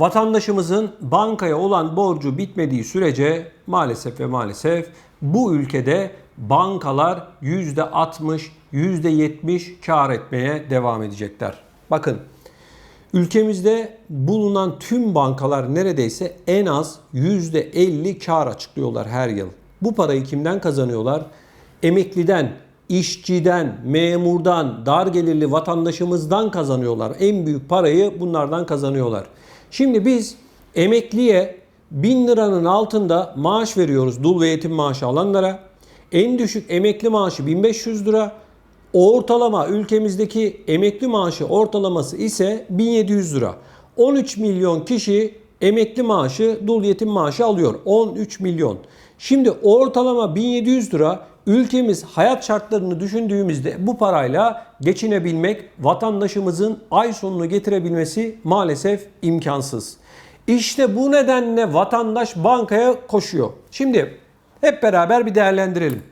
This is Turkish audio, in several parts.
Vatandaşımızın bankaya olan borcu bitmediği sürece maalesef ve maalesef bu ülkede bankalar %60, %70 kar etmeye devam edecekler. Bakın ülkemizde bulunan tüm bankalar neredeyse en az %50 kar açıklıyorlar her yıl. Bu parayı kimden kazanıyorlar? Emekliden, işçiden, memurdan, dar gelirli vatandaşımızdan kazanıyorlar. En büyük parayı bunlardan kazanıyorlar. Şimdi biz emekliye 1000 liranın altında maaş veriyoruz dul ve yetim maaşı alanlara. En düşük emekli maaşı 1500 lira. Ortalama ülkemizdeki emekli maaşı ortalaması ise 1700 lira. 13 milyon kişi emekli maaşı, dul yetim maaşı alıyor. 13 milyon. Şimdi ortalama 1700 lira ülkemiz hayat şartlarını düşündüğümüzde bu parayla geçinebilmek, vatandaşımızın ay sonunu getirebilmesi maalesef imkansız. İşte bu nedenle vatandaş bankaya koşuyor. Şimdi hep beraber bir değerlendirelim.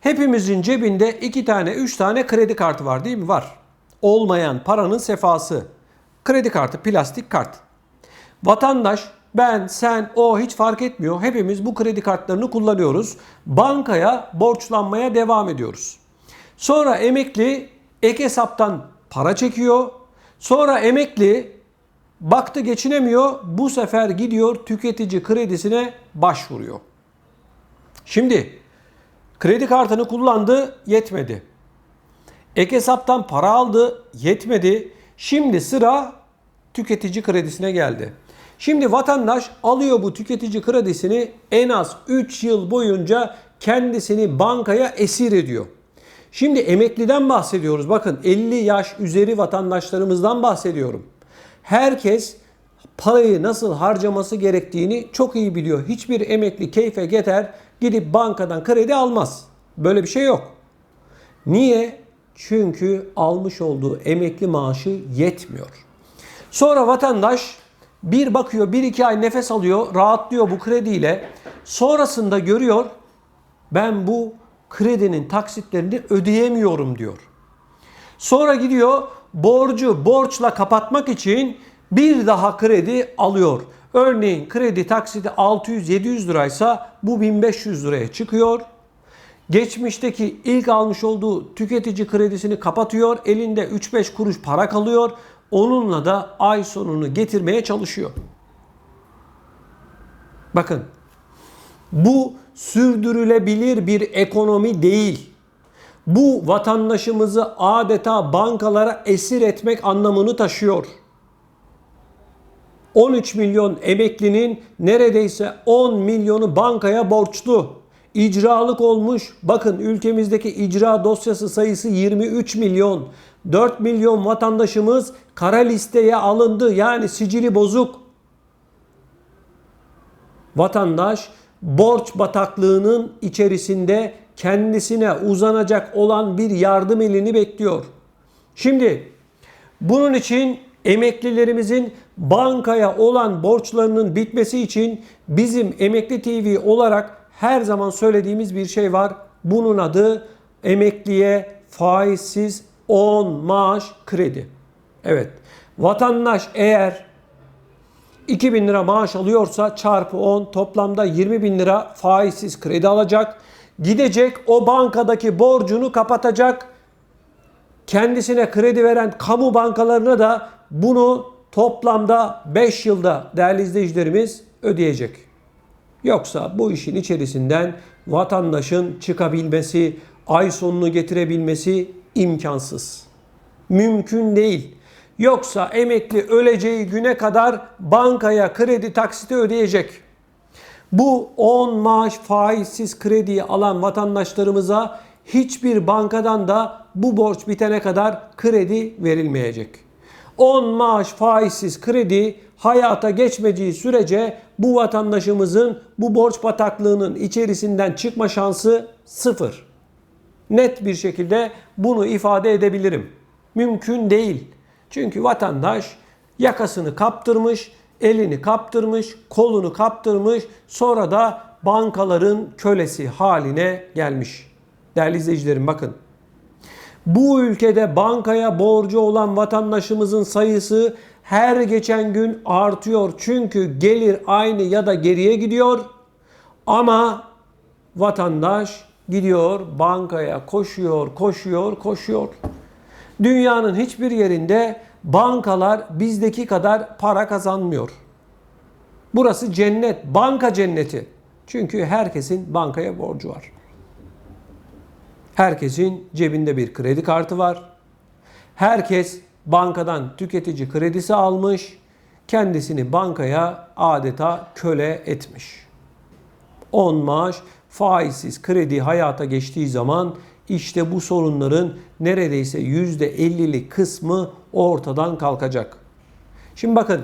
Hepimizin cebinde iki tane, üç tane kredi kartı var değil mi? Var. Olmayan paranın sefası. Kredi kartı, plastik kart. Vatandaş ben, sen, o hiç fark etmiyor. Hepimiz bu kredi kartlarını kullanıyoruz. Bankaya borçlanmaya devam ediyoruz. Sonra emekli ek hesaptan para çekiyor. Sonra emekli baktı geçinemiyor. Bu sefer gidiyor tüketici kredisine başvuruyor. Şimdi kredi kartını kullandı yetmedi. Ek hesaptan para aldı yetmedi. Şimdi sıra tüketici kredisine geldi. Şimdi vatandaş alıyor bu tüketici kredisini en az 3 yıl boyunca kendisini bankaya esir ediyor. Şimdi emekliden bahsediyoruz. Bakın 50 yaş üzeri vatandaşlarımızdan bahsediyorum. Herkes parayı nasıl harcaması gerektiğini çok iyi biliyor. Hiçbir emekli keyfe geter gidip bankadan kredi almaz. Böyle bir şey yok. Niye? Çünkü almış olduğu emekli maaşı yetmiyor. Sonra vatandaş bir bakıyor, bir iki ay nefes alıyor, rahatlıyor bu krediyle. Sonrasında görüyor, ben bu kredinin taksitlerini ödeyemiyorum diyor. Sonra gidiyor, borcu borçla kapatmak için bir daha kredi alıyor. Örneğin kredi taksidi 600-700 liraysa bu 1500 liraya çıkıyor. Geçmişteki ilk almış olduğu tüketici kredisini kapatıyor. Elinde 3-5 kuruş para kalıyor. Onunla da ay sonunu getirmeye çalışıyor. Bakın bu sürdürülebilir bir ekonomi değil. Bu vatandaşımızı adeta bankalara esir etmek anlamını taşıyor. 13 milyon emeklinin neredeyse 10 milyonu bankaya borçlu. İcralık olmuş. Bakın ülkemizdeki icra dosyası sayısı 23 milyon. 4 milyon vatandaşımız kara listeye alındı. Yani sicili bozuk. Vatandaş borç bataklığının içerisinde kendisine uzanacak olan bir yardım elini bekliyor. Şimdi bunun için emeklilerimizin bankaya olan borçlarının bitmesi için bizim Emekli TV olarak her zaman söylediğimiz bir şey var. Bunun adı emekliye faizsiz 10 maaş kredi. Evet. Vatandaş eğer 2000 lira maaş alıyorsa çarpı 10 toplamda 20 bin lira faizsiz kredi alacak. Gidecek o bankadaki borcunu kapatacak. Kendisine kredi veren kamu bankalarına da bunu toplamda 5 yılda değerli izleyicilerimiz ödeyecek. Yoksa bu işin içerisinden vatandaşın çıkabilmesi, ay sonunu getirebilmesi imkansız. Mümkün değil. Yoksa emekli öleceği güne kadar bankaya kredi taksiti ödeyecek. Bu 10 maaş faizsiz krediyi alan vatandaşlarımıza hiçbir bankadan da bu borç bitene kadar kredi verilmeyecek. 10 maaş faizsiz kredi hayata geçmediği sürece bu vatandaşımızın bu borç bataklığının içerisinden çıkma şansı sıfır. Net bir şekilde bunu ifade edebilirim. Mümkün değil. Çünkü vatandaş yakasını kaptırmış, elini kaptırmış, kolunu kaptırmış, sonra da bankaların kölesi haline gelmiş. Değerli izleyicilerim bakın. Bu ülkede bankaya borcu olan vatandaşımızın sayısı her geçen gün artıyor. Çünkü gelir aynı ya da geriye gidiyor. Ama vatandaş gidiyor bankaya koşuyor, koşuyor, koşuyor. Dünyanın hiçbir yerinde bankalar bizdeki kadar para kazanmıyor. Burası cennet, banka cenneti. Çünkü herkesin bankaya borcu var. Herkesin cebinde bir kredi kartı var. Herkes bankadan tüketici kredisi almış, kendisini bankaya adeta köle etmiş. 10 maaş faizsiz kredi hayata geçtiği zaman işte bu sorunların neredeyse %50'lik kısmı ortadan kalkacak. Şimdi bakın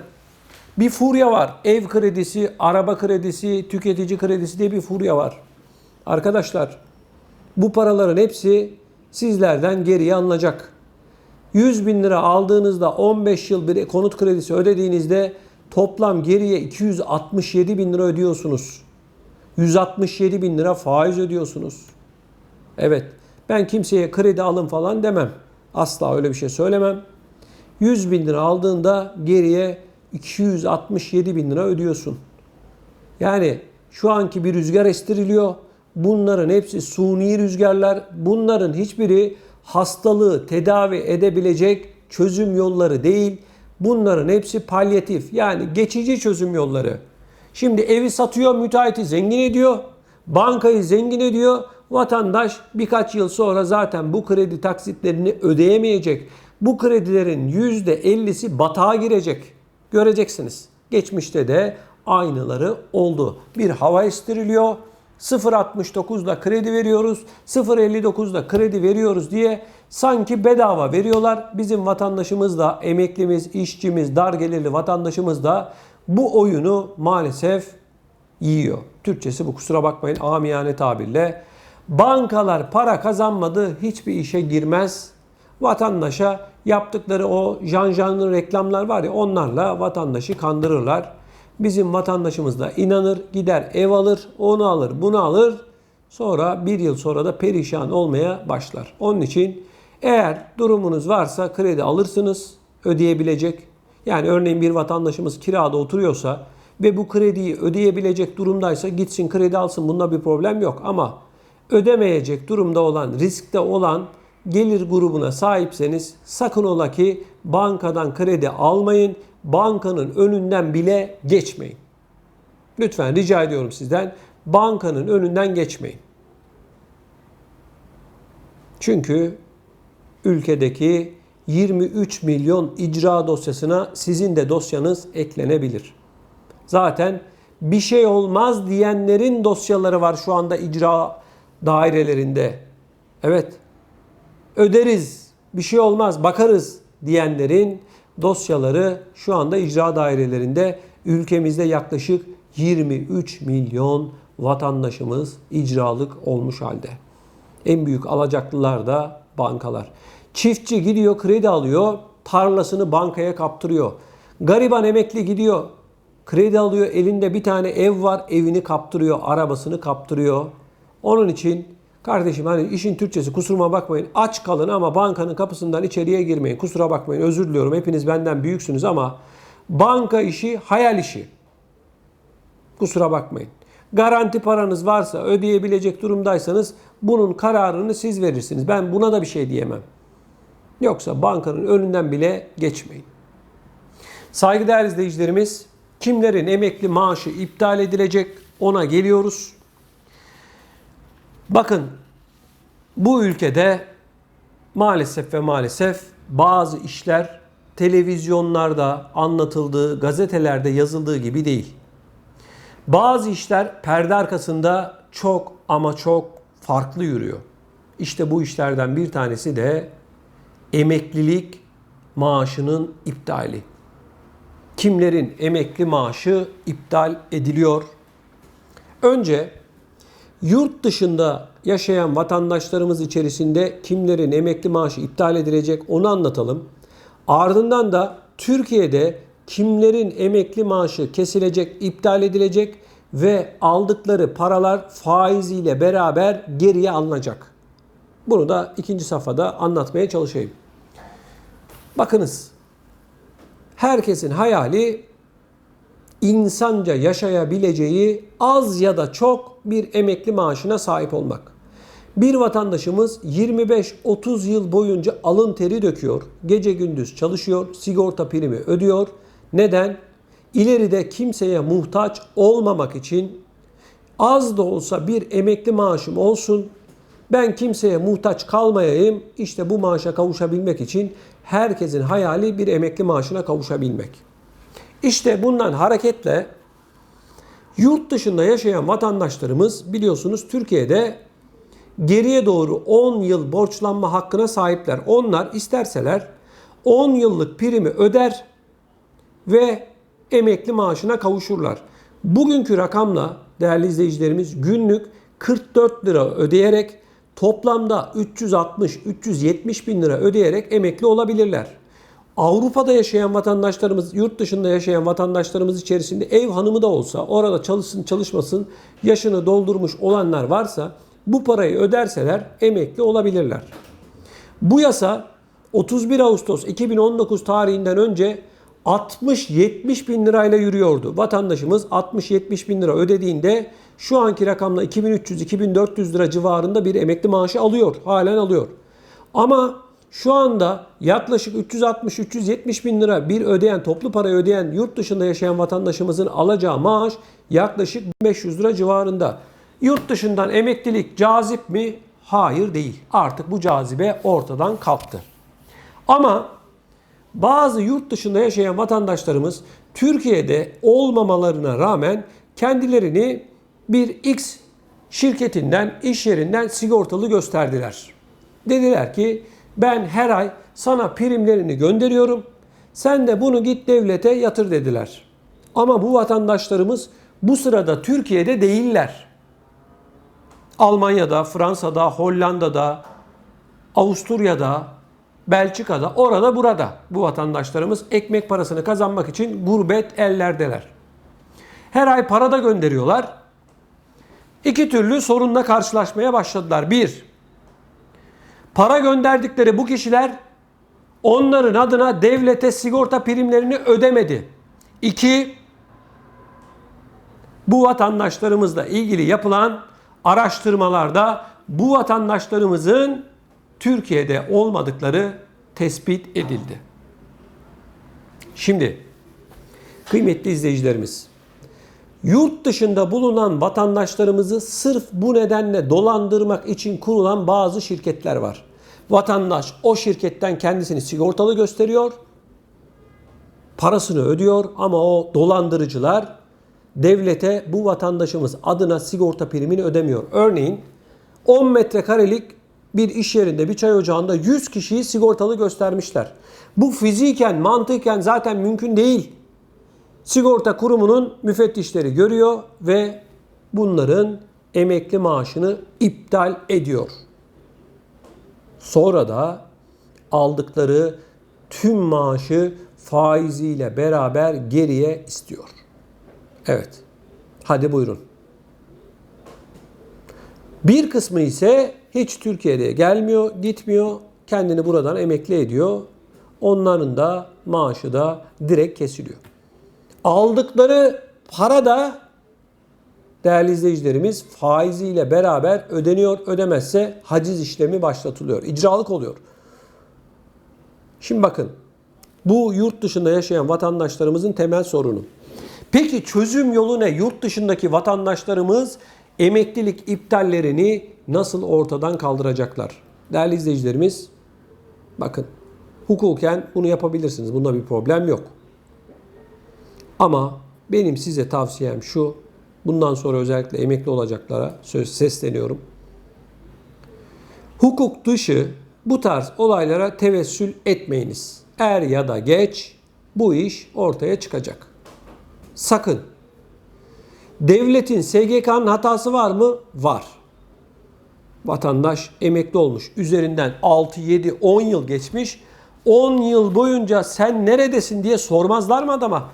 bir furya var. Ev kredisi, araba kredisi, tüketici kredisi diye bir furya var. Arkadaşlar bu paraların hepsi sizlerden geriye alınacak. 100 bin lira aldığınızda 15 yıl bir konut kredisi ödediğinizde toplam geriye 267 bin lira ödüyorsunuz. 167 bin lira faiz ödüyorsunuz. Evet ben kimseye kredi alın falan demem. Asla öyle bir şey söylemem. 100 bin lira aldığında geriye 267 bin lira ödüyorsun. Yani şu anki bir rüzgar estiriliyor. Bunların hepsi suni rüzgarlar. Bunların hiçbiri hastalığı tedavi edebilecek çözüm yolları değil. Bunların hepsi palyatif yani geçici çözüm yolları. Şimdi evi satıyor, müteahhiti zengin ediyor. Bankayı zengin ediyor. Vatandaş birkaç yıl sonra zaten bu kredi taksitlerini ödeyemeyecek. Bu kredilerin %50'si batağa girecek. Göreceksiniz. Geçmişte de aynıları oldu. Bir hava estiriliyor. 0.69'da kredi veriyoruz, 0.59'da kredi veriyoruz diye sanki bedava veriyorlar. Bizim vatandaşımız da, emeklimiz, işçimiz, dar gelirli vatandaşımız da bu oyunu maalesef yiyor. Türkçesi bu kusura bakmayın amiyane tabirle. Bankalar para kazanmadı hiçbir işe girmez. Vatandaşa yaptıkları o janjanlı reklamlar var ya onlarla vatandaşı kandırırlar. Bizim vatandaşımız da inanır, gider ev alır, onu alır, bunu alır. Sonra bir yıl sonra da perişan olmaya başlar. Onun için eğer durumunuz varsa kredi alırsınız, ödeyebilecek. Yani örneğin bir vatandaşımız kirada oturuyorsa ve bu krediyi ödeyebilecek durumdaysa gitsin kredi alsın. Bunda bir problem yok ama ödemeyecek durumda olan, riskte olan gelir grubuna sahipseniz sakın ola ki bankadan kredi almayın. Bankanın önünden bile geçmeyin. Lütfen rica ediyorum sizden bankanın önünden geçmeyin. Çünkü ülkedeki 23 milyon icra dosyasına sizin de dosyanız eklenebilir. Zaten bir şey olmaz diyenlerin dosyaları var şu anda icra dairelerinde. Evet. Öderiz, bir şey olmaz, bakarız diyenlerin dosyaları şu anda icra dairelerinde ülkemizde yaklaşık 23 milyon vatandaşımız icralık olmuş halde. En büyük alacaklılar da bankalar. Çiftçi gidiyor kredi alıyor, tarlasını bankaya kaptırıyor. Gariban emekli gidiyor, kredi alıyor, elinde bir tane ev var, evini kaptırıyor, arabasını kaptırıyor. Onun için kardeşim hani işin Türkçesi kusuruma bakmayın. Aç kalın ama bankanın kapısından içeriye girmeyin. Kusura bakmayın özür diliyorum. Hepiniz benden büyüksünüz ama banka işi hayal işi. Kusura bakmayın. Garanti paranız varsa ödeyebilecek durumdaysanız bunun kararını siz verirsiniz. Ben buna da bir şey diyemem. Yoksa bankanın önünden bile geçmeyin. Saygıdeğer izleyicilerimiz, kimlerin emekli maaşı iptal edilecek ona geliyoruz. Bakın bu ülkede maalesef ve maalesef bazı işler televizyonlarda anlatıldığı, gazetelerde yazıldığı gibi değil. Bazı işler perde arkasında çok ama çok farklı yürüyor. İşte bu işlerden bir tanesi de emeklilik maaşının iptali. Kimlerin emekli maaşı iptal ediliyor? Önce yurt dışında yaşayan vatandaşlarımız içerisinde kimlerin emekli maaşı iptal edilecek onu anlatalım. Ardından da Türkiye'de kimlerin emekli maaşı kesilecek, iptal edilecek ve aldıkları paralar faiziyle beraber geriye alınacak. Bunu da ikinci safhada anlatmaya çalışayım. Bakınız. Herkesin hayali insanca yaşayabileceği az ya da çok bir emekli maaşına sahip olmak. Bir vatandaşımız 25-30 yıl boyunca alın teri döküyor, gece gündüz çalışıyor, sigorta primi ödüyor. Neden? İleride kimseye muhtaç olmamak için az da olsa bir emekli maaşım olsun. Ben kimseye muhtaç kalmayayım. İşte bu maaşa kavuşabilmek için herkesin hayali bir emekli maaşına kavuşabilmek. İşte bundan hareketle yurt dışında yaşayan vatandaşlarımız biliyorsunuz Türkiye'de geriye doğru 10 yıl borçlanma hakkına sahipler. Onlar isterseler 10 yıllık primi öder ve emekli maaşına kavuşurlar. Bugünkü rakamla değerli izleyicilerimiz günlük 44 lira ödeyerek toplamda 360-370 bin lira ödeyerek emekli olabilirler. Avrupa'da yaşayan vatandaşlarımız, yurt dışında yaşayan vatandaşlarımız içerisinde ev hanımı da olsa, orada çalışsın çalışmasın, yaşını doldurmuş olanlar varsa bu parayı öderseler emekli olabilirler. Bu yasa 31 Ağustos 2019 tarihinden önce 60-70 bin lirayla yürüyordu. Vatandaşımız 60-70 bin lira ödediğinde şu anki rakamla 2300-2400 lira civarında bir emekli maaşı alıyor. Halen alıyor. Ama şu anda yaklaşık 360-370 bin lira bir ödeyen, toplu parayı ödeyen yurt dışında yaşayan vatandaşımızın alacağı maaş yaklaşık 500 lira civarında. Yurt dışından emeklilik cazip mi? Hayır değil. Artık bu cazibe ortadan kalktı. Ama bazı yurt dışında yaşayan vatandaşlarımız Türkiye'de olmamalarına rağmen kendilerini bir X şirketinden, iş yerinden sigortalı gösterdiler. Dediler ki ben her ay sana primlerini gönderiyorum. Sen de bunu git devlete yatır dediler. Ama bu vatandaşlarımız bu sırada Türkiye'de değiller. Almanya'da, Fransa'da, Hollanda'da, Avusturya'da, Belçika'da, orada burada bu vatandaşlarımız ekmek parasını kazanmak için gurbet ellerdeler. Her ay para da gönderiyorlar. İki türlü sorunla karşılaşmaya başladılar. Bir, para gönderdikleri bu kişiler onların adına devlete sigorta primlerini ödemedi. İki, bu vatandaşlarımızla ilgili yapılan araştırmalarda bu vatandaşlarımızın Türkiye'de olmadıkları tespit edildi. Şimdi kıymetli izleyicilerimiz yurt dışında bulunan vatandaşlarımızı sırf bu nedenle dolandırmak için kurulan bazı şirketler var. Vatandaş o şirketten kendisini sigortalı gösteriyor. Parasını ödüyor ama o dolandırıcılar devlete bu vatandaşımız adına sigorta primini ödemiyor. Örneğin 10 metrekarelik bir iş yerinde bir çay ocağında 100 kişiyi sigortalı göstermişler. Bu fiziken, mantıken zaten mümkün değil. Sigorta kurumunun müfettişleri görüyor ve bunların emekli maaşını iptal ediyor. Sonra da aldıkları tüm maaşı faiziyle beraber geriye istiyor. Evet. Hadi buyurun. Bir kısmı ise hiç Türkiye'de gelmiyor, gitmiyor. Kendini buradan emekli ediyor. Onların da maaşı da direkt kesiliyor. Aldıkları para da değerli izleyicilerimiz faiziyle beraber ödeniyor. Ödemezse haciz işlemi başlatılıyor. İcralık oluyor. Şimdi bakın bu yurt dışında yaşayan vatandaşlarımızın temel sorunu. Peki çözüm yolu ne? Yurt dışındaki vatandaşlarımız emeklilik iptallerini nasıl ortadan kaldıracaklar? Değerli izleyicilerimiz bakın hukuken bunu yapabilirsiniz. Bunda bir problem yok. Ama benim size tavsiyem şu. Bundan sonra özellikle emekli olacaklara söz sesleniyorum. Hukuk dışı bu tarz olaylara tevessül etmeyiniz. Er ya da geç bu iş ortaya çıkacak. Sakın. Devletin SGK'nın hatası var mı? Var. Vatandaş emekli olmuş. Üzerinden 6, 7, 10 yıl geçmiş. 10 yıl boyunca sen neredesin diye sormazlar mı adama?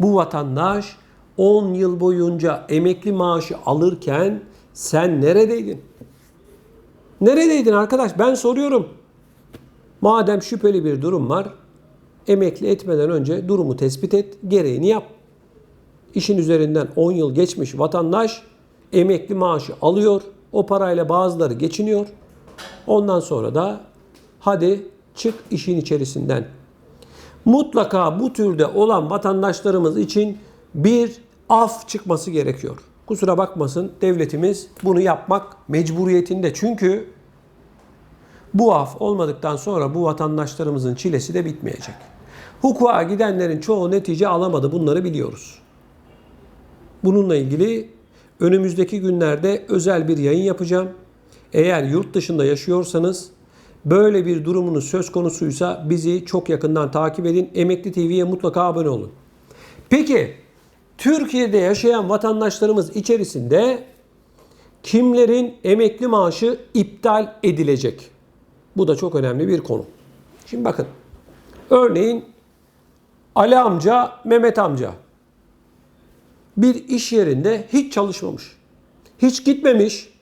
Bu vatandaş 10 yıl boyunca emekli maaşı alırken sen neredeydin? Neredeydin arkadaş? Ben soruyorum. Madem şüpheli bir durum var, emekli etmeden önce durumu tespit et, gereğini yap. İşin üzerinden 10 yıl geçmiş vatandaş emekli maaşı alıyor. O parayla bazıları geçiniyor. Ondan sonra da hadi çık işin içerisinden. Mutlaka bu türde olan vatandaşlarımız için bir af çıkması gerekiyor. Kusura bakmasın devletimiz bunu yapmak mecburiyetinde. Çünkü bu af olmadıktan sonra bu vatandaşlarımızın çilesi de bitmeyecek. Hukuka gidenlerin çoğu netice alamadı bunları biliyoruz. Bununla ilgili önümüzdeki günlerde özel bir yayın yapacağım. Eğer yurt dışında yaşıyorsanız böyle bir durumunuz söz konusuysa bizi çok yakından takip edin. Emekli TV'ye mutlaka abone olun. Peki Türkiye'de yaşayan vatandaşlarımız içerisinde kimlerin emekli maaşı iptal edilecek? Bu da çok önemli bir konu. Şimdi bakın. Örneğin Ali amca, Mehmet amca bir iş yerinde hiç çalışmamış. Hiç gitmemiş.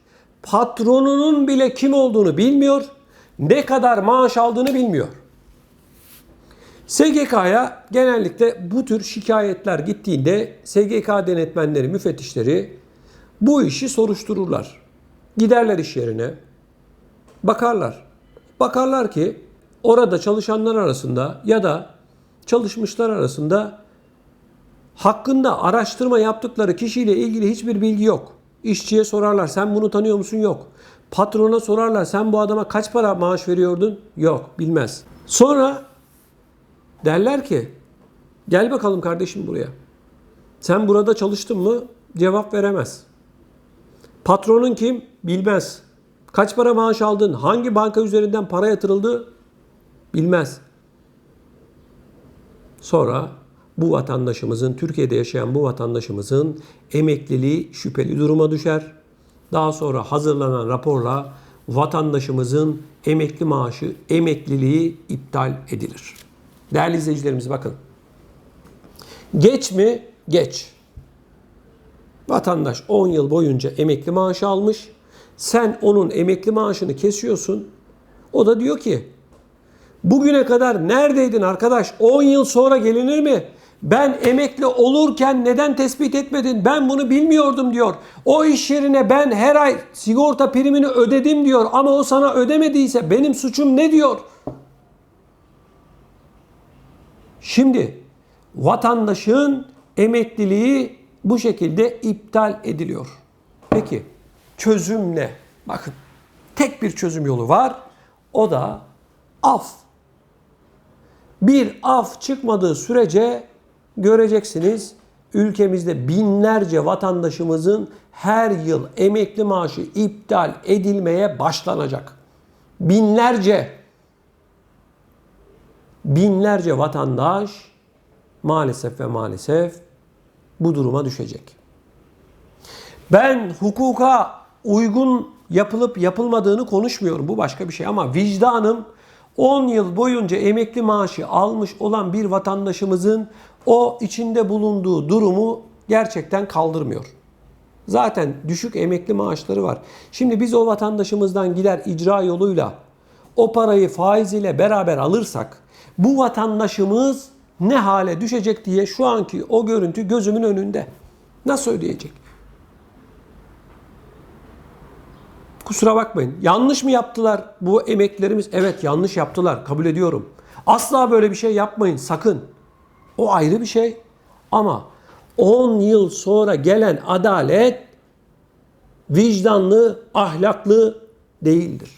Patronunun bile kim olduğunu bilmiyor. Ne kadar maaş aldığını bilmiyor. SGK'ya genellikle bu tür şikayetler gittiğinde SGK denetmenleri, müfettişleri bu işi soruştururlar. Giderler iş yerine, bakarlar. Bakarlar ki orada çalışanlar arasında ya da çalışmışlar arasında hakkında araştırma yaptıkları kişiyle ilgili hiçbir bilgi yok. İşçiye sorarlar sen bunu tanıyor musun? Yok. Patrona sorarlar sen bu adama kaç para maaş veriyordun? Yok bilmez. Sonra derler ki gel bakalım kardeşim buraya. Sen burada çalıştın mı? Cevap veremez. Patronun kim? Bilmez. Kaç para maaş aldın? Hangi banka üzerinden para yatırıldı? Bilmez. Sonra bu vatandaşımızın, Türkiye'de yaşayan bu vatandaşımızın emekliliği şüpheli duruma düşer. Daha sonra hazırlanan raporla vatandaşımızın emekli maaşı, emekliliği iptal edilir. Değerli izleyicilerimiz bakın. Geç mi? Geç. Vatandaş 10 yıl boyunca emekli maaşı almış. Sen onun emekli maaşını kesiyorsun. O da diyor ki bugüne kadar neredeydin arkadaş? 10 yıl sonra gelinir mi? Ben emekli olurken neden tespit etmedin? Ben bunu bilmiyordum diyor. O iş yerine ben her ay sigorta primini ödedim diyor ama o sana ödemediyse benim suçum ne diyor? Şimdi vatandaşın emekliliği bu şekilde iptal ediliyor. Peki çözüm ne? Bakın tek bir çözüm yolu var. O da af. Bir af çıkmadığı sürece göreceksiniz ülkemizde binlerce vatandaşımızın her yıl emekli maaşı iptal edilmeye başlanacak. Binlerce binlerce vatandaş maalesef ve maalesef bu duruma düşecek. Ben hukuka uygun yapılıp yapılmadığını konuşmuyorum. Bu başka bir şey ama vicdanım 10 yıl boyunca emekli maaşı almış olan bir vatandaşımızın o içinde bulunduğu durumu gerçekten kaldırmıyor. Zaten düşük emekli maaşları var. Şimdi biz o vatandaşımızdan gider icra yoluyla o parayı faiz ile beraber alırsak bu vatandaşımız ne hale düşecek diye şu anki o görüntü gözümün önünde. Nasıl ödeyecek? Kusura bakmayın. Yanlış mı yaptılar bu emeklilerimiz? Evet yanlış yaptılar. Kabul ediyorum. Asla böyle bir şey yapmayın sakın. O ayrı bir şey. Ama 10 yıl sonra gelen adalet vicdanlı, ahlaklı değildir.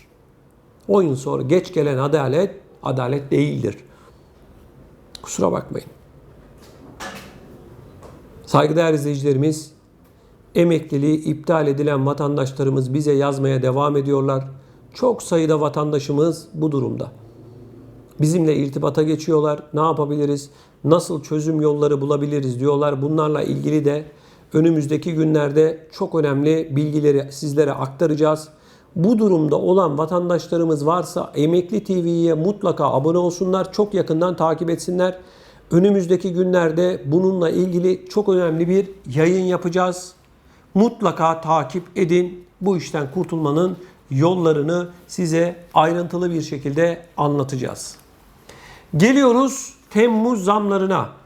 10 yıl sonra geç gelen adalet adalet değildir. Kusura bakmayın. Saygıdeğer izleyicilerimiz, emekliliği iptal edilen vatandaşlarımız bize yazmaya devam ediyorlar. Çok sayıda vatandaşımız bu durumda. Bizimle irtibata geçiyorlar. Ne yapabiliriz? Nasıl çözüm yolları bulabiliriz diyorlar. Bunlarla ilgili de önümüzdeki günlerde çok önemli bilgileri sizlere aktaracağız. Bu durumda olan vatandaşlarımız varsa Emekli TV'ye mutlaka abone olsunlar. Çok yakından takip etsinler. Önümüzdeki günlerde bununla ilgili çok önemli bir yayın yapacağız. Mutlaka takip edin. Bu işten kurtulmanın yollarını size ayrıntılı bir şekilde anlatacağız. Geliyoruz Temmuz zamlarına